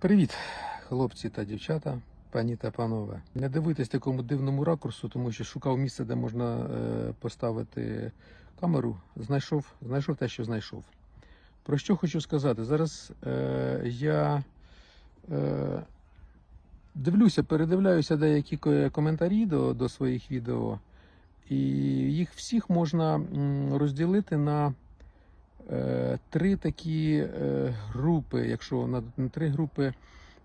Привіт, хлопці та дівчата, пані та панове. Не дивуйтесь такому дивному ракурсу, тому що шукав місце, де можна е, поставити камеру. Знайшов, знайшов те, що знайшов. Про що хочу сказати? Зараз е, я е, дивлюся, передивляюся деякі коментарі до, до своїх відео, і їх всіх можна розділити на три такі е, групи, якщо на, три групи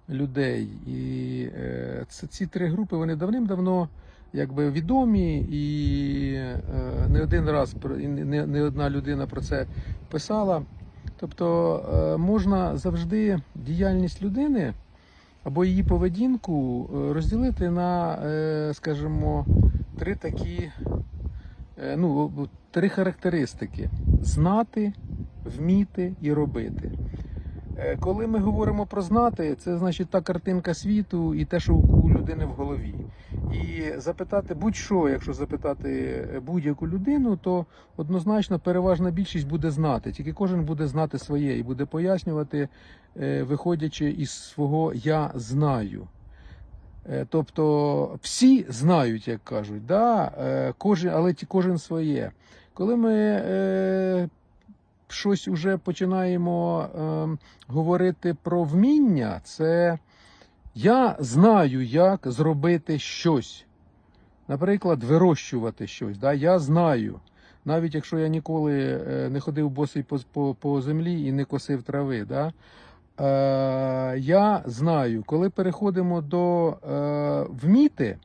людей. І е, ці три групи вони давним-давно якби відомі, і е, не один раз не, одна людина про це писала. Тобто е, можна завжди діяльність людини або її поведінку е, розділити на, е, скажімо, три такі, е, ну, три характеристики: знати, вміти і робити. Е, Коли ми говоримо про знати, це значить та картинка світу і те, що у людини в голові. І запитати будь-що, якщо запитати будь-яку людину, то однозначно переважна більшість буде знати. Тільки кожен буде знати своє і буде пояснювати, е, виходячи із свого я знаю. Е, Тобто всі знають, як кажуть, да? е, кожен, але кожен своє. Коли ми е, щось уже починаємо е, говорити про вміння, це я знаю, як зробити щось. Наприклад, вирощувати щось. Да? Я знаю. Навіть якщо я ніколи е, не ходив босий по, по, по землі і не косив трави. Да? Е, я знаю, коли переходимо до е, вміти,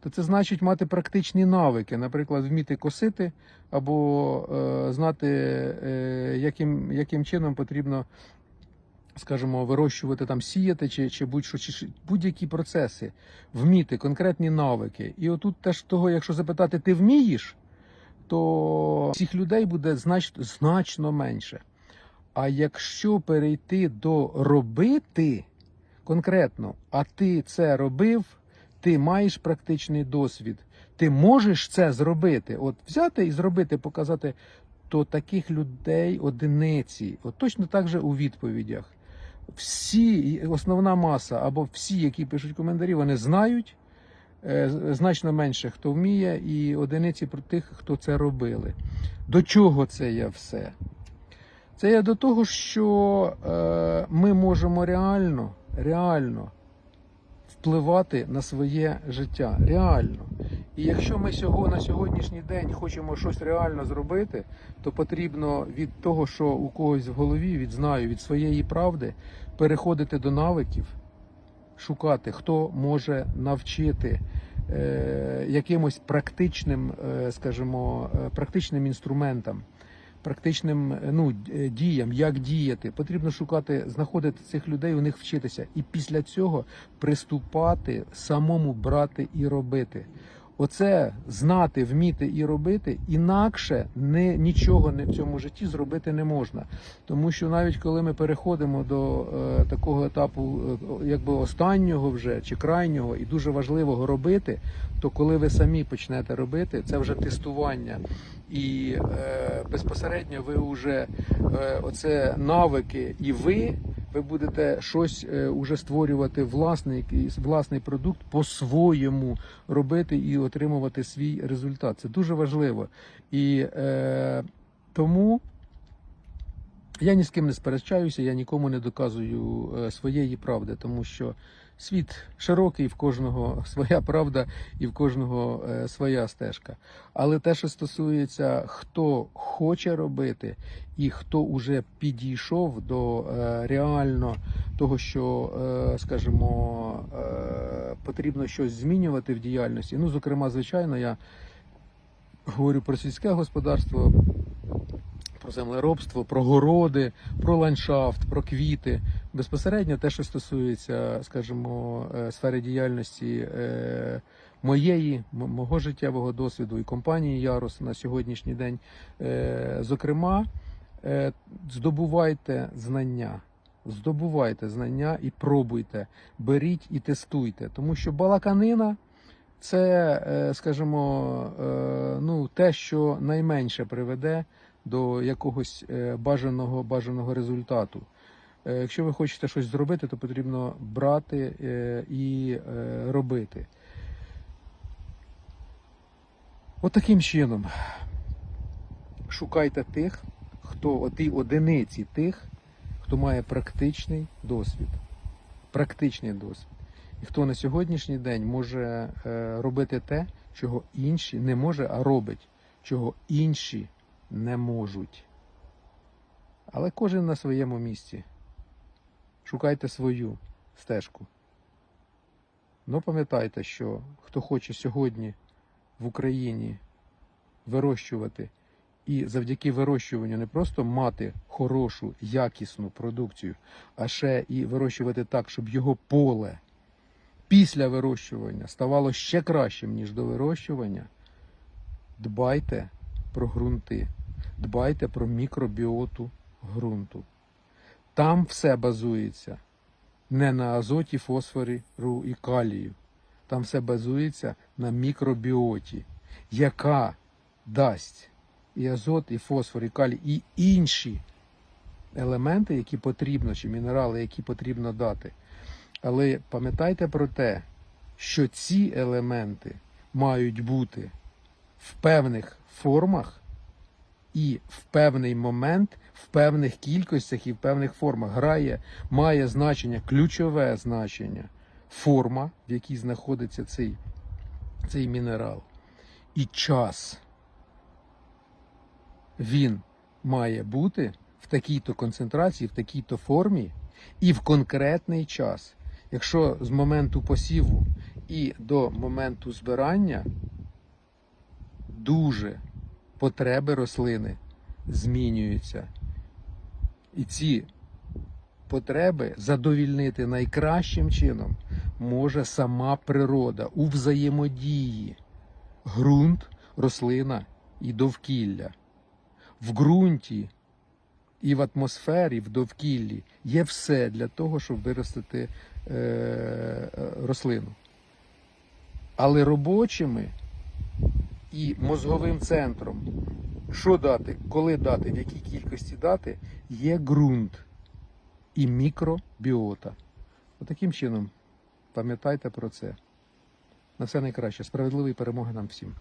то це значить мати практичні навики, наприклад, вміти косити або е, знати, е, яким, яким чином потрібно, скажімо, вирощувати там, сіяти чи, чи будь-що, чи будь-які процеси, вміти, конкретні навики. І отут теж того, якщо запитати, ти вмієш, то цих людей буде значно, значно менше. А якщо перейти до робити конкретно, а ти це робив, ти маєш практичний досвід, ти можеш це зробити. От взяти і зробити, показати, то таких людей одиниці. От точно так же у відповідях. Всі, основна маса або всі, які пишуть коментарі, вони знають. е, Значно менше хто вміє, і одиниці про тих, хто це робили. До чого це є все? Це є до того, що е, ми можемо реально, реально впливати на своє життя. Реально. І якщо ми сього на сьогоднішній день хочемо щось реально зробити, то потрібно від того, що у когось в голові, від знаю, від своєї правди, переходити до навиків, шукати, хто може навчити е, якимось практичним, е, скажімо, е, практичним інструментам практичним е, ну, діям, як діяти. Потрібно шукати, знаходити цих людей, у них вчитися, і після цього приступати, самому брати і робити. Оце знати, вміти і робити, інакше не, нічого не в цьому житті зробити не можна. Тому що навіть коли ми переходимо до е, такого етапу, е, якби останнього вже чи крайнього, і дуже важливого робити, то коли ви самі почнете робити, це вже тестування. І е, безпосередньо ви вже е, оце навики, і ви, ви будете щось е, уже створювати власний, власний продукт по-своєму робити і отримувати свій результат. Це дуже важливо. І е, тому я ні з ким не сперечаюся, я нікому не доказую е, своєї правди, тому що світ широкий, в кожного своя правда і в кожного е, своя стежка. Але те, що стосується, хто хоче робити і хто уже підійшов до е, реально того, що, е, скажімо, е, потрібно щось змінювати в діяльності. Ну, зокрема, звичайно, я говорю про сільське господарство, про землеробство, про городи, про ландшафт, про квіти. Безпосередньо те, що стосується, скажімо, е, сфери діяльності е, моєї, мого життєвого досвіду і компанії Ярус на сьогоднішній день. Е, Зокрема, здобувайте знання. Здобувайте знання і пробуйте, беріть і тестуйте, тому що балаканина це, скажімо, ну, те, що найменше приведе до якогось бажаного, бажаного результату. Е, Якщо ви хочете щось зробити, то потрібно брати е, і е, робити. От таким чином шукайте тих, хто оті одиниці тих, хто має практичний досвід. Практичний досвід. І хто на сьогоднішній день може робити те, чого інші не може, а робить, чого інші не можуть. Але кожен на своєму місці. Шукайте свою стежку. Ну пам'ятайте, що хто хоче сьогодні в Україні вирощувати і завдяки вирощуванню не просто мати хорошу, якісну продукцію, а ще і вирощувати так, щоб його поле після вирощування ставало ще кращим, ніж до вирощування, дбайте про ґрунти, дбайте про мікробіоту ґрунту. Там все базується не на азоті, фосфорі ру і калію. Там все базується на мікробіоті, яка дасть і азот, і фосфор, і калій, і інші елементи, які потрібно, чи мінерали, які потрібно дати. Але пам'ятайте про те, що ці елементи мають бути в певних формах і в певний момент, в певних кількостях і в певних формах. Грає, має значення, ключове значення форма, в якій знаходиться цей, цей мінерал. І час. Він має бути в такій-то концентрації, в такій-то формі і в конкретний час. Якщо з моменту посіву і до моменту збирання дуже потреби рослини змінюються. І ці потреби задовільнити найкращим чином може сама природа у взаємодії ґрунт, рослина і довкілля. В ґрунті і в атмосфері, в довкіллі є все для того, щоб виростити е, е, рослину. Але робочими і мозговим центром, що дати, коли дати, в якій кількості дати, є ґрунт і мікробіота. Отаким чином, пам'ятайте про це. На все найкраще. Справедливої перемоги нам всім.